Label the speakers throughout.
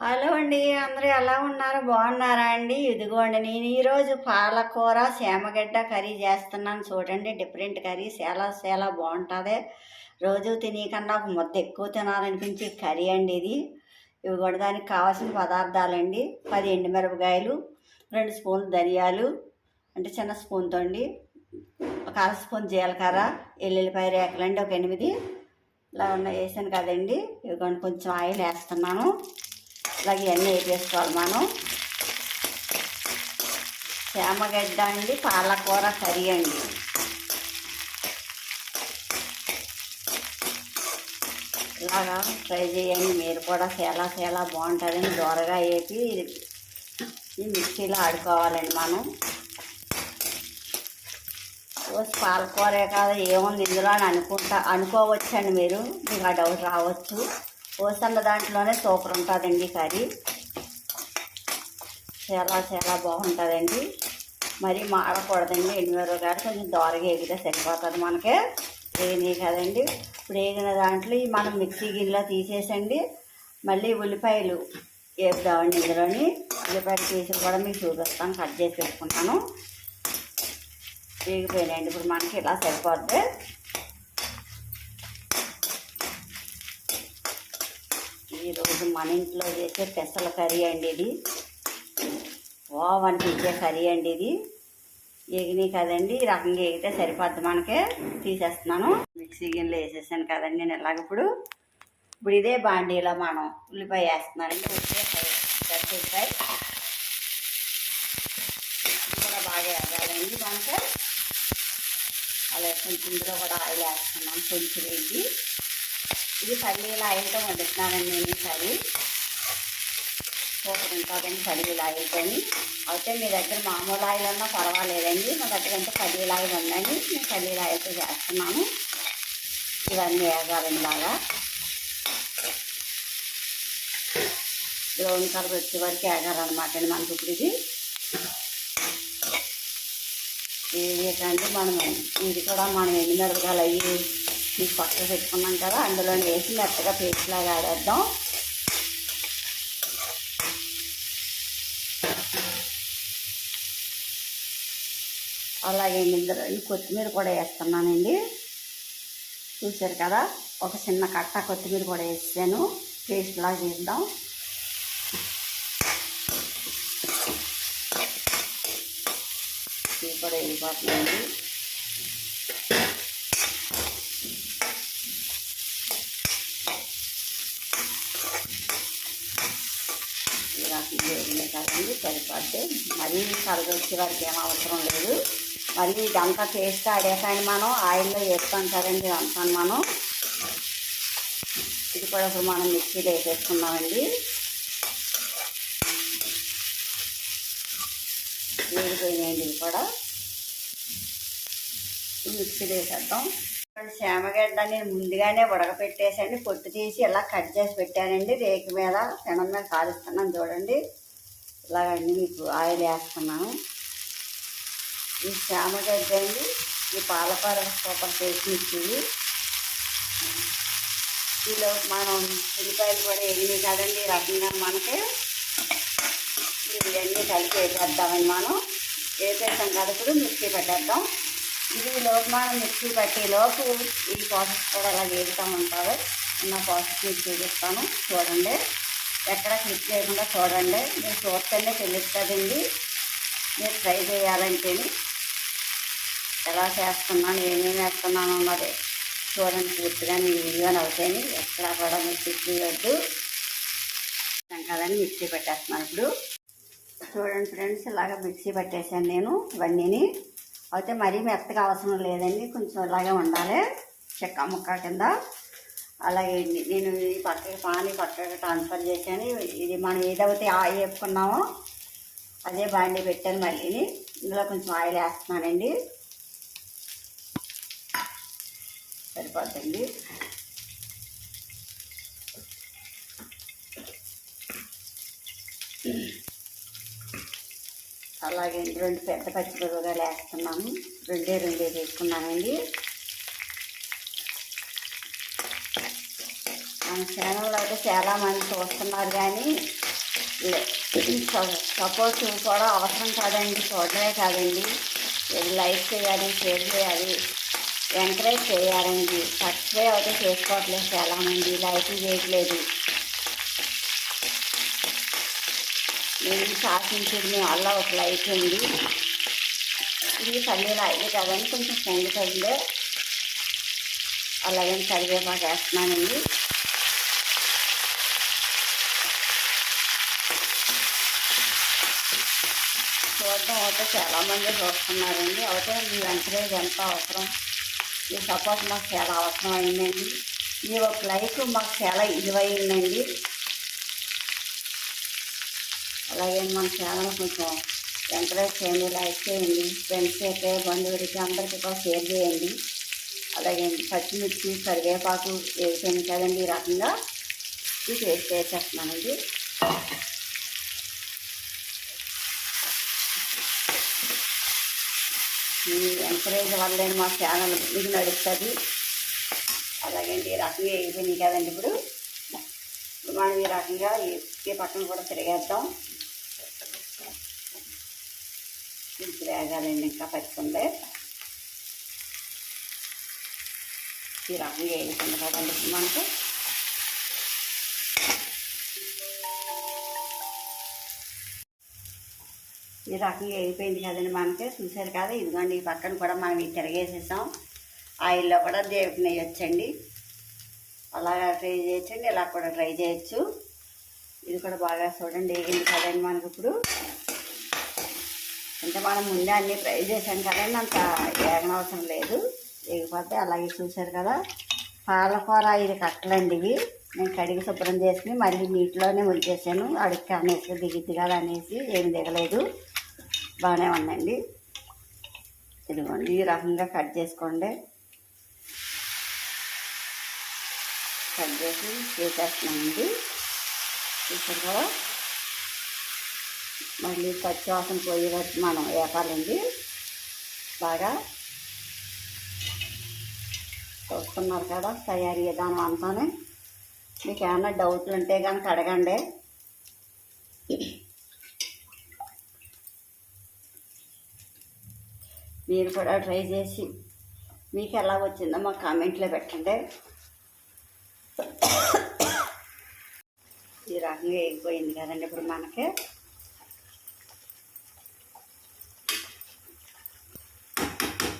Speaker 1: Hello అండి అందరూ ఎలా ఉన్నారు? బాగున్నారా అండి? ఇదిగోండి నేను ఈరోజు పాలకూర సేమగడ్డ కర్రీ చేస్తున్నాను. చూడండి డిఫరెంట్ కర్రీ. చాలా చాలా బాగుంటుంది. రోజు తినేకన్నా ఒక ముద్ద ఎక్కువ తినాలనిపించే కర్రీ అండి ఇది. ఇవి కూడా దానికి కావాల్సిన పదార్థాలండి. పది ఎండుమిరపకాయలు రెండు స్పూన్లు ధనియాలు అంటే చిన్న స్పూన్తో అండి ఒక అర స్పూన్ జీలకర్ర ఎల్లుల్లిపాయ రేకలండి ఒక ఎనిమిది. ఇలా ఉన్న వేసాను కదండి. ఇవి కొంచెం ఆయిల్ వేస్తున్నాను. ఇలాగ ఇవన్నీ వేసేసుకోవాలి మనం? చేమగడ్డ అండి పాలకూర కర్రీ అండి. ఇలాగా ట్రై చేయండి మీరు కూడా చాలా చాలా బాగుంటుందని దూరగా వేపి ఈ మిక్సీలో ఆడుకోవాలండి మనం. పాలకూరే కాదు ఏముంది ఇందులో అని అనుకుంటా అనుకోవచ్చండి మీరు మీకు ఆ డౌట్ రావచ్చు. పోసన్న దాంట్లోనే సూపర్ ఉంటుందండి కర్రీ. చాలా చాలా బాగుంటుందండి. మరీ మాడకూడదండి. ఎండుమిరపకాయలు కొంచెం దోరగా ఎగితే సరిపోతుంది మనకి. వేగినాయి కదండి. ఇప్పుడు వేగిన దాంట్లో మనం మిక్సీ గిన్నెలో తీసేసండి. మళ్ళీ ఉల్లిపాయలు వేపుదామండి ఇందులోని. ఉల్లిపాయలు తీసి కూడా మీకు చూపిస్తాను. కట్ చేసి పెట్టుకుంటాను. వేగిపోయినాయండి. ఇప్పుడు మనకి ఇలా సరిపోద్ది. ఈరోజు మన ఇంట్లో చేసే పెసల కర్రీ అండి ఇది. ఓవ్ అనిపించే కర్రీ అండి ఇది. ఎగిని కదండి ఈ రకంగా ఎగితే సరిపోద్ది మనకి. తీసేస్తున్నాను. మిక్సీ గిన్నెలో వేసేసాను కదండి నేను ఇలాగ ఇప్పుడు. ఇప్పుడు ఇదే బాండీలో మనం ఉల్లిపాయ వేస్తున్నానండి ఉల్లిపాయ కూడా బాగా వేగాలండి మనకి. అలా కొంచెం ఇందులో కూడా ఆయిల్ వేస్తున్నాను. కొంచెం వేసి ఇది పల్లీల ఆయిల్తో వండుతున్నానండి నేను ఈసారి ఇంపార్టెంట్ పల్లీల ఆయిల్తోని అయితే మీ దగ్గర మామూలు ఆయిల్ ఉన్నా పర్వాలేదండి. మా దగ్గర అంటే పల్లీల ఆయిల్ ఉందండి. నేను పల్లీల ఆయిల్తో చేస్తున్నాను. ఇవన్నీ వేగాలండి బాగా బ్రౌన్ కలర్ వచ్చే వరకు వేగాలన్నమాట అండి మనకి ఇప్పుడు ఇది. ఏంటంటే మనం ఇది కూడా మనం ఎన్ని మిరపకాయలు అయ్యి ఈ పక్కన పెట్టుకున్నాం కదా అందులో వేసి మెత్తగా పేస్ట్ లాగా ఆడేద్దాం అలాగే ఇందులో ఈ కొత్తిమీర కూడా వేస్తున్నానండి. చూసారు కదా ఒక చిన్న కట్ట కొత్తిమీర కూడా వేసాను. పేస్ట్లాగా చేద్దాం. ఇది కూడా వెళ్ళిపోతుందండి ఇలా వేగినాయి కదండి సరిపోద్ది. మరీ కలర్ వారికి వరకు ఏం అవసరం లేదు. మళ్ళీ ఇదంతా టేస్ట్ ఆడేకాని మనం. ఆయిల్లో వేస్తాం కదండి ఇదంతా మనం. ఇది కూడా ఇప్పుడు మనం మిక్సీలో వేసేసుకున్నామండి వేడిపోయినాయండి ఇది కూడా. మిక్సీలో వేసేద్దాం. శామగడ్డ నేను ముందుగానే ఉడకపెట్టేసండి. పొట్టు తీసి ఇలా కట్ చేసి పెట్టానండి. రేకు మీద పెనం మీద కాలుస్తున్నాను చూడండి. ఇలాగండి మీకు ఆయిల్ వేస్తున్నాము ఈ చామగడ్డ అండి ఈ పాలపార సూపర్ టేస్ట్ ఇచ్చింది ఈలో మనం ఉల్లిపాయలు కూడా ఎన్ని కదండి రకంగా మనకి ఇవన్నీ కలిపి వేసేద్దామని మనం. వేసేసాం కదా ఇప్పుడు మిక్సీ పెట్టేద్దాం. ఇది లోపు మనం మిక్సీ పట్టే లోపు ఈ ప్రాసెస్ కూడా అలా వేగుతూ ఉంటారు. నా ప్రాసెస్ మీకు చూపిస్తాను. చూడండి. ఎక్కడ క్లిక్ చేయకుండా చూడండి. మీరు చూస్తేనే తెలుస్తుందండి మీరు ట్రై చేయాలంటే ఎలా చేస్తున్నాను ఏమేమి వేస్తున్నాను అన్నది చూడండి పూర్తిగా మీ వీడియోని అవుతాయి ఎక్కడ కూడా మీరు క్లిక్ చేయొద్దు. కదండి మిక్సీ పెట్టేస్తున్నాను ఇప్పుడు. చూడండి ఫ్రెండ్స్ ఇలాగ మిక్సీ పట్టేసాను నేను ఇవన్నీని. అయితే మరీ మెత్తగా అవసరం లేదండి కొంచెం ఇలాగే ఉండాలి. చెక్క ముక్క కింద. అలాగే నేను ఈ పక్కకి పాని పక్కకి ట్రాన్స్ఫర్ చేశాను. ఇది మనం ఏదైతే ఆయిల్ చెప్పుకున్నామో అదే బాండీ పెట్టాను మళ్ళీని. ఇందులో కొంచెం ఆయిల్ వేస్తున్నానండి. సరిపోద్దండి. అలాగే రెండు పెద్ద పచ్చిమిరపకాయలు వేస్తున్నాము. రెండే రెండే తీసుకున్నానండి. మన ఛానల్లో అయితే చాలామంది చూస్తున్నారు కానీ సపోర్ట్ కూడా అవసరం కాదండి చూడలే కాదండి. లైక్ చేయాలి షేర్ చేయాలి ఎంకరేజ్ చేయాలండి. సబ్స్క్రైబ్ అయితే చేసుకోవట్లేదు చాలామంది లైక్ చేయట్లేదు. నేను శాసించేది మీ వల్ల ఒక లైక్ అండి ఇది పల్లీలు అయ్యి కదండి కొంచెం పొంగుతుంది అలాగే కరివేపాకు వేస్తున్నానండి. చూడడం అయితే చాలామంది చూస్తున్నారండి. అయితే మీ ఎంకరేజ్ ఎంత అవసరం? మీ సపోర్ట్ మాకు చాలా అవసరం అయిందండి మీ ఒక లైక్ మాకు చాలా ఇదివైందండి అలాగే మన ఛానల్ కొంచెం ఎంకరేజ్ చేయండి లైక్ చేయండి. ఫ్రెండ్స్ అయితే బంధువులకి అందరికీ కూడా షేర్ చేయండి. అలాగే పచ్చిమిర్చి కరివేపాకు వేసాను కదండి ఈ రకంగా ఇది వేస్ట్ వేసేస్తున్నానండి మీ ఎంకరేజ్ వల్లే మా ఛానల్ మీకు నడుస్తుంది. అలాగే ఈ రకంగా అయిపోయింది కదండి ఇప్పుడు. ఇప్పుడు మనం ఈ రకంగా ఈ పక్కన కూడా తిరిగేద్దాం. ఇది తిరగాలండి ఇంకా పచ్చుకుంది ఈ రకంగా వేయకుండా కదండి మనకు. ఈ రకంగా అయిపోయింది కదండి మనకి. చూసారు కదా ఇదిగోండి ఈ పక్కన కూడా మనం తిరగేసేసాం. ఆయిల్లో కూడా దేవుడికి నెయ్యొచ్చండి అలాగా ట్రై చేయొచ్చండి ఇలా కూడా ట్రై చేయొచ్చు. ఇది కూడా బాగా చూడండి వేగింది కదండి మనకి ఇప్పుడు. అంటే మనం ముందే అన్నీ ట్రై చేసాం కదండి అంత ఏగనవసరం లేదు. వేగిపోతే అలాగే చూసారు కదా పాలకూర ఇది కట్టలండి ఇవి. నేను కడిగి శుభ్రం చేసుకుని మళ్ళీ నీటిలోనే ఉడికేసాను అడుగు అనేసి దిగిద్ది కదా అనేసి ఏమి దిగలేదు. బాగానే ఉందండి ఇదిగోండి ఈ రకంగా కట్ చేసుకోండి. కట్ చేసి చేసేస్తున్నామండి ఇప్పుడు మళ్ళీ పచ్చివాసన పోయే పోయేటట్టు మనం వేపాలండి బాగా చూస్తున్నారు కదా తయారీ విధానం అంతానే. మీకు ఏమైనా డౌట్లు ఉంటే కనుక అడగండి. మీరు కూడా ట్రై చేసి మీకు ఎలా వచ్చిందో మా కామెంట్లో పెట్టండి. ఈ రకంగా వేగిపోయింది కదండి ఇప్పుడు మనకి.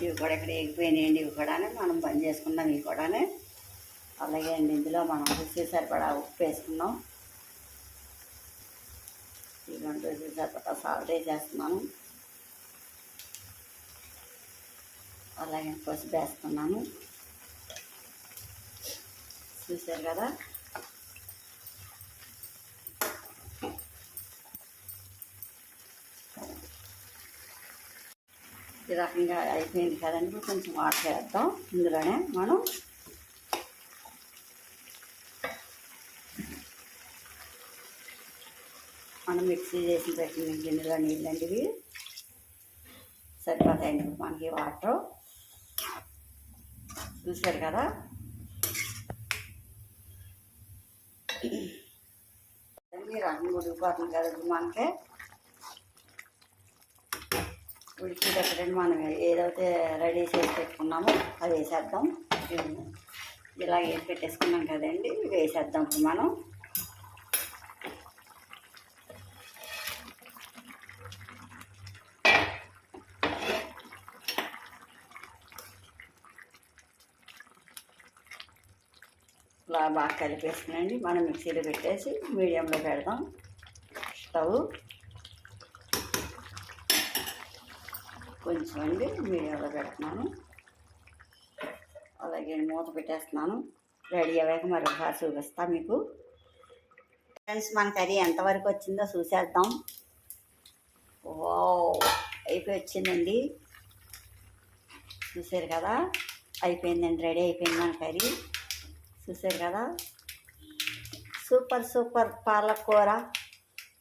Speaker 1: ఇవి కూడా ఇక్కడ వేగిపోయినాయండి ఇవి కూడా మనం బంద్ చేసుకున్నాం ఇవి కూడా అలాగే అండి ఇందులో మనం రుచి సరిపడా ఉప్పు వేసుకున్నాం ఇవి రుచి సరిపడా సాల్ట్ వేసేస్తున్నాను. అలాగే పసుపు వేస్తున్నాను. చూశారు కదా? ఈ రకంగా అయిపోయింది కదండి. కొంచెం వాటర్ వేద్దాం. ఇందులోనే మనం మనం మిక్సీ చేసి పెట్టిన గిన్నెలో నీళ్ళండి ఇవి సరిపోతాయండి. మనకి వాటర్ చూశారు కదా? ఈ రకంగా ఉడికిపోతుంది కదా మనకి. ఉడికేటప్పుడు మనం ఏదైతే రెడీ చేసి పెట్టుకున్నామో అది వేసేద్దాం. ఇలా వేసి పెట్టేసుకున్నాం కదండి వేసేద్దాం మనం. బాగా కలిపేసుకునండి. మనం మిక్సీలో పెట్టేసి మీడియంలో పెడదాం. స్టవ్ కొంచెం అండి మీడియంలో పెడుతున్నాను. అలాగే మూత పెట్టేస్తున్నాను. రెడీ అయ్యాక మరి ఒకసారి చూపిస్తా మీకు. ఫ్రెండ్స్ మన కర్రీ ఎంతవరకు వచ్చిందో చూసేద్దాం. ఓ అయిపోయి వచ్చిందండి. చూసారు కదా? అయిపోయిందండి రెడీ అయిపోయింది మన కర్రీ. చూసారు కదా? సూపర్ సూపర్ పాలకూర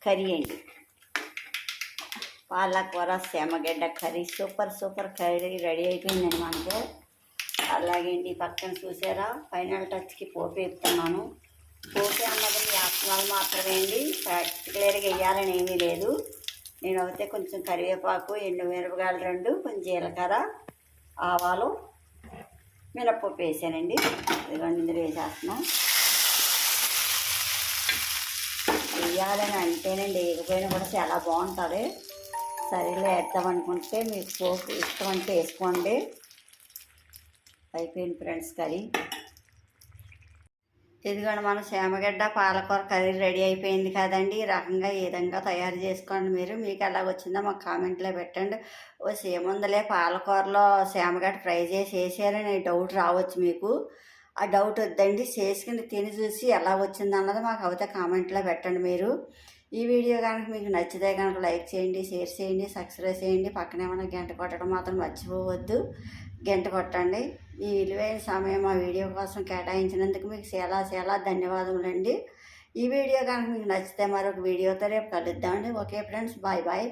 Speaker 1: కర్రీ అండి. పాలకూర సెమగడ్డ curry super super curry ready అయిపోయిందండి మనకు అలాగే అండి పక్కన చూసారా? ఫైనల్ టచ్కి పోపు వేస్తున్నాను పోపు అన్నది మీ మాత్రమే అండి. పర్టికులర్గా వేయాలని ఏమీ లేదు. నేను అయితే కొంచెం కరివేపాకు ఎండు మిరపకాయలు రెండు కొంచెం జీలకర్ర ఆవాలు మినప్పప్పు వేసానండి. ఇదిగోండి ఇందులో వేసేస్తున్నాం. వేయాలని అంటేనండి వేయకపోయినా కూడా చాలా బాగుంటుంది. సరేలే వేద్దాం అనుకుంటే మీకు పోపు ఇష్టం అంటే వేసుకోండి. అయిపోయింది ఫ్రెండ్స్ కర్రీ. ఇదిగోండి మన సేమగడ్డ పాలకూర కర్రీ రెడీ అయిపోయింది కదండి. ఈ రకంగా ఈ విధంగా తయారు చేసుకోండి మీరు. మీకు ఎలా వచ్చిందో మాకు కామెంట్లో పెట్టండి. ఓ సేముందలే పాలకూరలో సేమగడ్డ ఫ్రై చేసి వేసారని డౌట్ రావచ్చు మీకు. ఆ డౌట్ వద్దండి చేసుకుని తిని చూసి ఎలా వచ్చింది అన్నది మాకు అయితే కామెంట్లో పెట్టండి మీరు. ఈ వీడియో కనుక మీకు నచ్చితే కనుక లైక్ చేయండి షేర్ చేయండి సబ్స్క్రైబ్ చేయండి. పక్కనే ఉన్న గంట కొట్టడం మాత్రం మర్చిపోవద్దు. గంట కొట్టండి. ఈ విలువైన సమయం మా వీడియో కోసం కేటాయించినందుకు మీకు చాలా చాలా ధన్యవాదములండి. ఈ వీడియో కనుక మీకు నచ్చితే మరొక వీడియోతో రేపు కలుద్దామండి. Okay friends bye bye